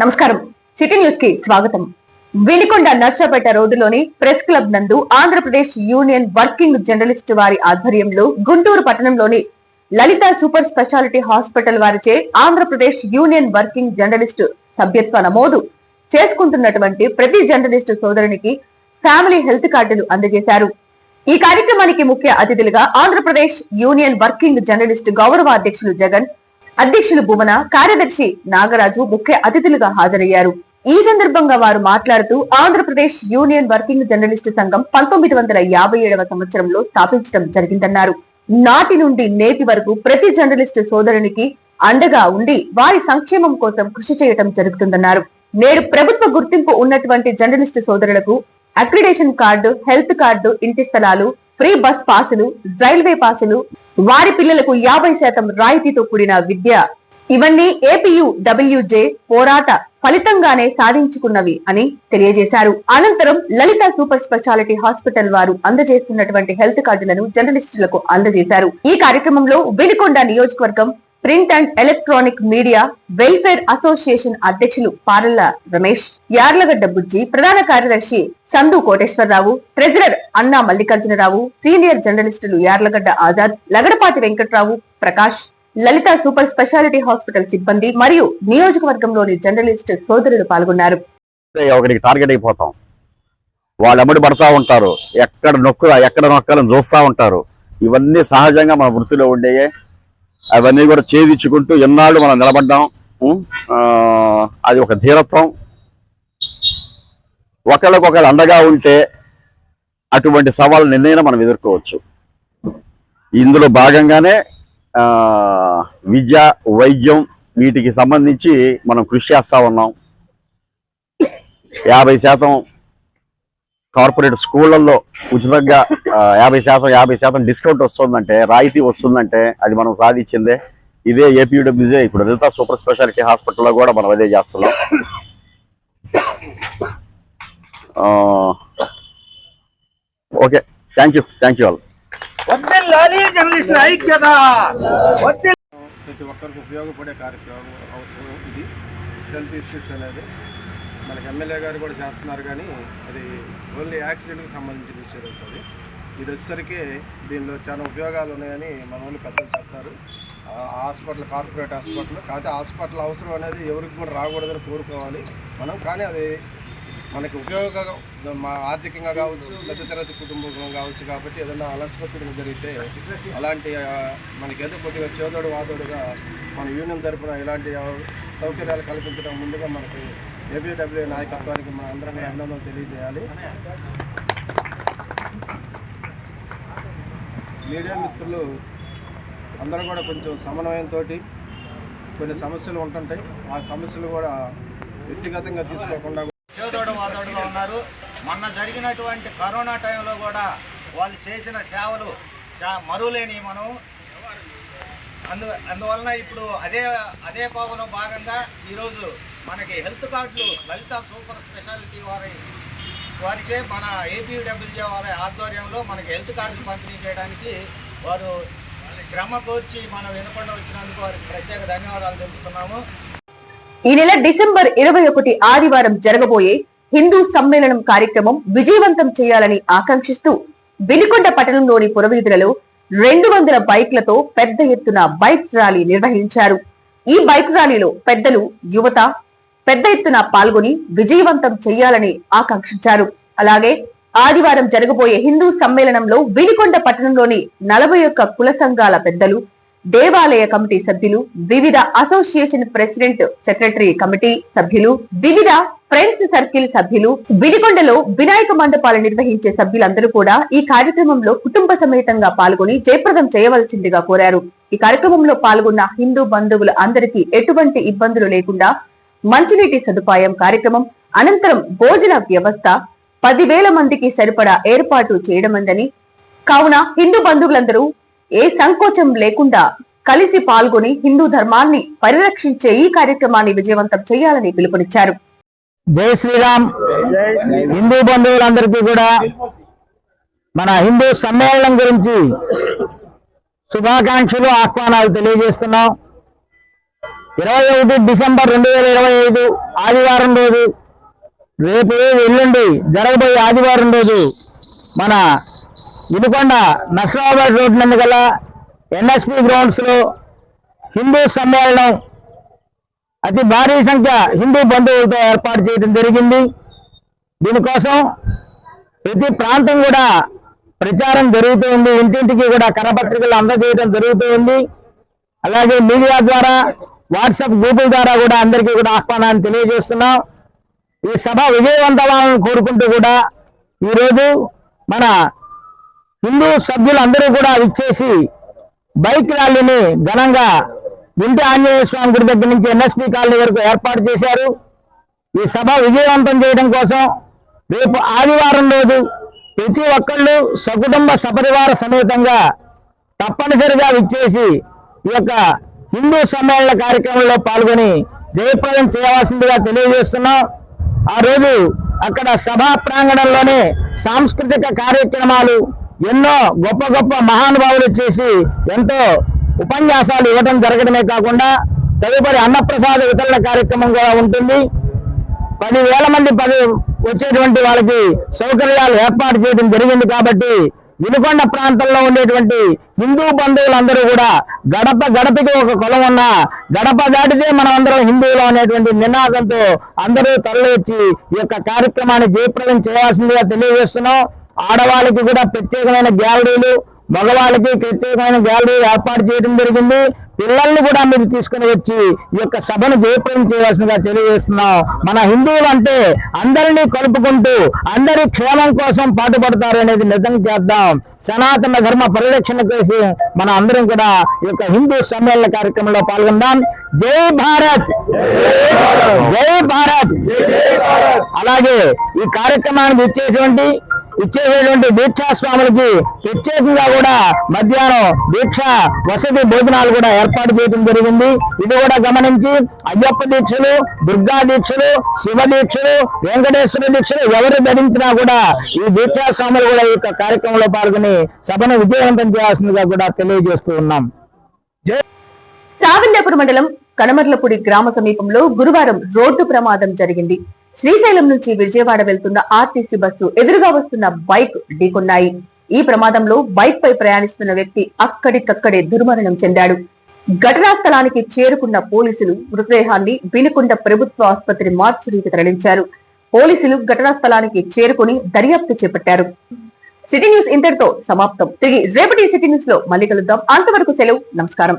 నమస్కారం. సిటీ న్యూస్కి స్వాగతం. వినికొండ నర్సపేట రోడ్డులోని ప్రెస్ క్లబ్ నందు ఆంధ్రప్రదేశ్ యూనియన్ వర్కింగ్ జర్నలిస్ట్ వారి ఆధ్వర్యంలో గుంటూరు పట్టణంలోని లలిత సూపర్ స్పెషాలిటీ హాస్పిటల్ వారిచే ఆంధ్రప్రదేశ్ యూనియన్ వర్కింగ్ జర్నలిస్ట్ సభ్యత్వ నమోదు చేసుకుంటున్నటువంటి ప్రతి జర్నలిస్టు సోదరునికి ఫ్యామిలీ హెల్త్ కార్డులు అందజేశారు. ఈ కార్యక్రమానికి ముఖ్య అతిథులుగా ఆంధ్రప్రదేశ్ యూనియన్ వర్కింగ్ జర్నలిస్ట్ గౌరవ అధ్యక్షులు జగన్ అధ్యక్షులు భువన కార్యదర్శి నాగరాజు ముఖ్య అతిథులుగా హాజరయ్యారు. ఈ సందర్భంగా వారు మాట్లాడుతూ ఆంధ్రప్రదేశ్ యూనియన్ వర్కింగ్ జర్నలిస్టు సంఘం పంతొమ్మిది వందల యాభై ఏడవ సంవత్సరంలో స్థాపించడం జరిగిందన్నారు. నాటి నుండి నేటి వరకు ప్రతి జర్నలిస్టు సోదరునికి అండగా ఉండి వారి సంక్షేమం కోసం కృషి చేయటం జరుగుతుందన్నారు. నేడు ప్రభుత్వ గుర్తింపు ఉన్నటువంటి జర్నలిస్టు సోదరులకు అక్రిడేషన్ కార్డు హెల్త్ కార్డు ఇంటి స్థలాలు ఫ్రీ బస్ పాసులు రైల్వే పాసులు వారి పిల్లలకు యాభై శాతం రాయితీతో కూడిన విద్య. ఇవన్నీ ఏపీయు డబ్ల్యూజే పోరాట ఫలితంగానే సాధించుకున్నవి అని తెలియజేశారు. అనంతరం లలిత సూపర్ స్పెషాలిటీ హాస్పిటల్ వారు అందజేస్తున్నటువంటి హెల్త్ కార్డులను జర్నలిస్టులకు అందజేశారు. ఈ కార్యక్రమంలో వినికొండ నియోజకవర్గం print and electronic media welfare association అధ్యక్షులు పారల్ల రమేష్ యార్లగడ్డ బుజ్జి ప్రధాన కార్యదర్శి సందు కోటేశ్వరరావు ట్రెజరర్ అన్నా మల్లికార్జునరావు సీనియర్ జర్నలిస్టులు Yarlagadda Azad Lagadapati Venkatrao Prakash Lalitha super speciality hospital సిబ్బంది మరియు నియోజకవర్గంలోని జర్నలిస్ట్ సోదరులు పాల్గొన్నారు. ఒకరికి టార్గెట్ అయిపోతాం. వాళ్ళు అమ్మడి పడతా ఉంటారు. ఎక్కడ నొక్కు ఎక్కడ నొక్కాలని చూస్తూ ఉంటారు. ఇవన్నీ సహజంగా మన వృత్తిలో ఉండేయే. అవన్నీ కూడా ఛేదించుకుంటూ ఎన్నాళ్ళు మనం నిలబడ్డాం? అది ఒక ధీరత్వం. ఒకళ్ళకొకళ్ళు అండగా ఉంటే అటువంటి సవాళ్ళు నిన్నైనా మనం ఎదుర్కోవచ్చు. ఇందులో భాగంగానే విద్య వైద్యం వీటికి సంబంధించి మనం కృషి చేస్తా ఉన్నాం. యాభై శాతం కార్పొరేట్ స్కూళ్ళల్లో ఉచితంగా యాభై శాతం యాభై శాతం డిస్కౌంట్ వస్తుందంటే రాయితీ వస్తుందంటే అది మనం సాధించిందే. ఇదే ఏపీడబ్ల్యూజే ఇప్పుడు లలిత సూపర్ స్పెషాలిటీ హాస్పిటల్లో కూడా మనం అదే చేస్తున్నాం. ఆ, okay thank you thank you all. ప్రతి ఒక్కరికి ఉపయోగపడే కార్యక్రమం అవసరం ఇది. హెల్త్ ఇష్యూస్ అనేది మనకి ఎమ్మెల్యే గారు కూడా చేస్తున్నారు కానీ అది ఓన్లీ యాక్సిడెంట్కి సంబంధించిన ఇన్సూరెన్స్ అది ఇది వచ్చేసరికి దీనిలో చాలా ఉపయోగాలు ఉన్నాయని మన వాళ్ళు పెద్దలు చెప్తారు. హాస్పిటల్ కార్పొరేట్ హాస్పిటల్ కాకపోతే హాస్పిటల్ అవసరం అనేది ఎవరికి కూడా రాకూడదని కోరుకోవాలి మనం. కానీ అది మనకి ఉపయోగ మా ఆర్థికంగా కావచ్చు మధ్యతరగతి కుటుంబం కావచ్చు కాబట్టి ఏదైనా అలసపత్తుడు జరిగితే అలాంటి మనకి ఏదో కొద్దిగా చేదోడు వాదోడుగా మన యూనియన్ తరఫున ఇలాంటి సౌకర్యాలు కల్పించడం ముందుగా మనకి ఏపీడబ్ల్యూ నాయకత్వానికి మన అందరం అభినందనలు తెలియజేయాలి. మీడియా మిత్రులు అందరూ కూడా కొంచెం సమన్వయంతో కొన్ని సమస్యలు ఉంటుంటాయి. ఆ సమస్యలు కూడా వ్యక్తిగతంగా తీసుకోకుండా చేదోడు వాదోడుగా ఉన్నారు. మొన్న జరిగినటువంటి కరోనా టైంలో కూడా వాళ్ళు చేసిన సేవలు చా- మనం. అందు అందువలన ఇప్పుడు అదే అదే కోవలో భాగంగా ఈరోజు మనకి హెల్త్ కార్డులు లలిత సూపర్ స్పెషాలిటీ వారి వారిచే మన ఏపీడబ్ల్యూజే వారి ఆధ్వర్యంలో మనకి హెల్త్ కార్డులు పంపిణీ చేయడానికి వారు శ్రమ కోర్చి మనం వినకుండా వచ్చినందుకు వారికి ప్రత్యేక ధన్యవాదాలు తెలుపుతున్నాము. ఈ నెల డిసెంబర్ ఇరవై ఒకటి ఆదివారం జరగబోయే హిందూ సమ్మేళనం కార్యక్రమం విజయవంతం చేయాలని ఆకాంక్షిస్తూ వినుకొండ పట్టణంలోని పురవీధులలో రెండు వందల బైక్లతో పెద్ద ఎత్తున బైక్ ర్యాలీ నిర్వహించారు. ఈ బైక్ ర్యాలీలో పెద్దలు యువత పెద్ద ఎత్తున పాల్గొని విజయవంతం చేయాలని ఆకాంక్షించారు. అలాగే ఆదివారం జరగబోయే హిందూ సమ్మేళనంలో వినికొండ పట్టణంలోని నలభై ఒక్క కుల సంఘాల పెద్దలు దేవాలయ కమిటీ సభ్యులు వివిధ అసోసియేషన్ ప్రెసిడెంట్ సెక్రటరీ కమిటీ సభ్యులు వివిధ ఫ్రెండ్స్ సర్కిల్ సభ్యులు విడికొండలో వినాయక మండపాలు నిర్వహించే సభ్యులందరూ కూడా ఈ కార్యక్రమంలో కుటుంబ సమేతంగా పాల్గొని జయప్రదం చేయవలసిందిగా కోరారు. ఈ కార్యక్రమంలో పాల్గొన్న హిందూ బంధువులు అందరికీ ఎటువంటి ఇబ్బందులు లేకుండా మంచినీటి సదుపాయం కార్యక్రమం అనంతరం భోజన వ్యవస్థ పదివేల మందికి సరిపడా ఏర్పాటు చేయడమందని. కావున హిందూ బంధువులందరూ ఏ సంకోచం లేకుండా కలిసి పాల్గొని హిందూ ధర్మాన్ని పరిరక్షించే ఈ కార్యక్రమాన్ని విజయవంతం చేయాలని పిలుపునిచ్చారు. జై శ్రీరామ్. హిందూ బంధువులందరికీ కూడా మన హిందూ సమ్మేళనం గురించి శుభాకాంక్షలు ఆహ్వానాలు తెలియజేస్తున్నాం. ఇరవై ఒకటి డిసెంబర్ రెండు వేల ఇరవై ఐదు ఆదివారం రోజు రేపు ఎల్లుండి జరగబోయే ఆదివారం రోజు మన వినుకొండ నసరాబాద్ రోడ్ నందు గల ఎన్ఎస్పి గ్రౌండ్స్లో హిందూ సమ్మేళనం. అతి భారీ సంఖ్య హిందూ బంధువులతో ఏర్పాటు చేయడం జరిగింది. దీనికోసం ప్రతి ప్రాంతం కూడా ప్రచారం జరుగుతూ ఉంది. ఇంటింటికి కూడా కరపత్రికలు అందజేయడం జరుగుతూ ఉంది. అలాగే మీడియా ద్వారా వాట్సాప్ గ్రూపుల ద్వారా కూడా అందరికీ కూడా ఆహ్వానాన్ని తెలియజేస్తున్నాం. ఈ సభ విజయవంతమాలను కోరుకుంటూ కూడా ఈరోజు మన హిందూ సభ్యులందరూ కూడా విచ్చేసి బైక్ ర్యాలీని ఘనంగా గుంటి ఆంజనేయ స్వామి గుడి దగ్గర నుంచి ఎన్ఎస్పి కాలనీ వరకు ఏర్పాటు చేశారు. ఈ సభ విజయవంతం చేయడం కోసం రేపు ఆదివారం రోజు ప్రతి ఒక్కళ్ళు సకుటుంబ సపరివార సమేతంగా తప్పనిసరిగా విచ్చేసి ఈ యొక్క హిందూ సమ్మేళన కార్యక్రమంలో పాల్గొని జయప్రదం చేయవలసిందిగా తెలియజేస్తున్నాం. ఆ రోజు అక్కడ సభా ప్రాంగణంలోనే సాంస్కృతిక కార్యక్రమాలు ఎన్నో గొప్ప గొప్ప మహానుభావులు చేసి ఎంతో ఉపన్యాసాలు ఇవ్వడం జరగడమే కాకుండా తదుపరి అన్నప్రసాద వితరణ కార్యక్రమం కూడా ఉంటుంది. పదివేల మంది పది వచ్చేటువంటి వాళ్ళకి సౌకర్యాలు ఏర్పాటు చేయడం జరిగింది కాబట్టి వినుకొండ ప్రాంతంలో ఉండేటువంటి హిందూ బంధువులందరూ కూడా గడప గడపకి ఒక కులం ఉన్న గడప దాటితే మనం అందరం హిందువులు అనేటువంటి నినాదంతో అందరూ తరలిచ్చి ఈ యొక్క కార్యక్రమాన్ని జయప్రదం చేయాల్సిందిగా తెలియజేస్తున్నాం. ఆడవాళ్ళకి కూడా ప్రత్యేకమైన గ్యాలరీలు మగవాళ్ళకి ప్రత్యేకమైన గ్యాలరీలు ఏర్పాటు చేయడం జరిగింది. పిల్లల్ని కూడా మీరు తీసుకుని వచ్చి ఈ యొక్క సభను జయప్రయం చేయాల్సిందిగా తెలియజేస్తున్నాం. మన హిందువులు అంటే అందరినీ కలుపుకుంటూ అందరి క్షేమం కోసం పాటుపడతారు అనేది నిజం చేద్దాం. సనాతన ధర్మ పరిరక్షణ కోసం మన అందరం కూడా ఈ యొక్క హిందూ సమ్మేళన కార్యక్రమంలో పాల్గొందాం. జై భారత్! జై భారత్! అలాగే ఈ కార్యక్రమానికి ఇచ్చేటువంటి ఇచ్చేటువంటి దీక్షాస్వాములకి ప్రత్యేకంగా కూడా మధ్యాహ్నం దీక్ష వసతి భోజనాలు కూడా ఏర్పాటు చేయడం జరిగింది. ఇది కూడా గమనించి అయ్యప్ప దీక్షలు దుర్గా దీక్షలు శివ దీక్షలు వెంకటేశ్వర దీక్షలు ఎవరు ధరించినా కూడా ఈ దీక్షాస్వాములు కూడా ఈ యొక్క కార్యక్రమంలో పాల్గొని సభను విజయవంతం చేయాల్సిందిగా కూడా తెలియజేస్తూ ఉన్నాం. సావిల్యాపురం మండలం కనమర్లపూడి గ్రామ సమీపంలో గురువారం రోడ్డు ప్రమాదం జరిగింది. శ్రీశైలం నుంచి విజయవాడ వెళ్తున్న ఆర్టీసీ బస్సు ఎదురుగా వస్తున్న బైక్ ఢీకొన్నాయి. ఈ ప్రమాదంలో బైక్ పై ప్రయాణిస్తున్న వ్యక్తి అక్కడికక్కడే దుర్మరణం చెందాడు. ఘటనా స్థలానికి చేరుకున్న పోలీసులు మృతదేహాన్ని వినుకొండ ప్రభుత్వ ఆసుపత్రి మార్చురీకి తరలించారు. పోలీసులు ఘటనా స్థలానికి చేరుకుని దర్యాప్తు చేపట్టారు. సిటీ న్యూస్ ఇంతటితో సమాప్తం. తిరిగి రేపటి సిటీ న్యూస్లో మళ్ళీ కలుద్దాం. అంతవరకు సెలవు. నమస్కారం.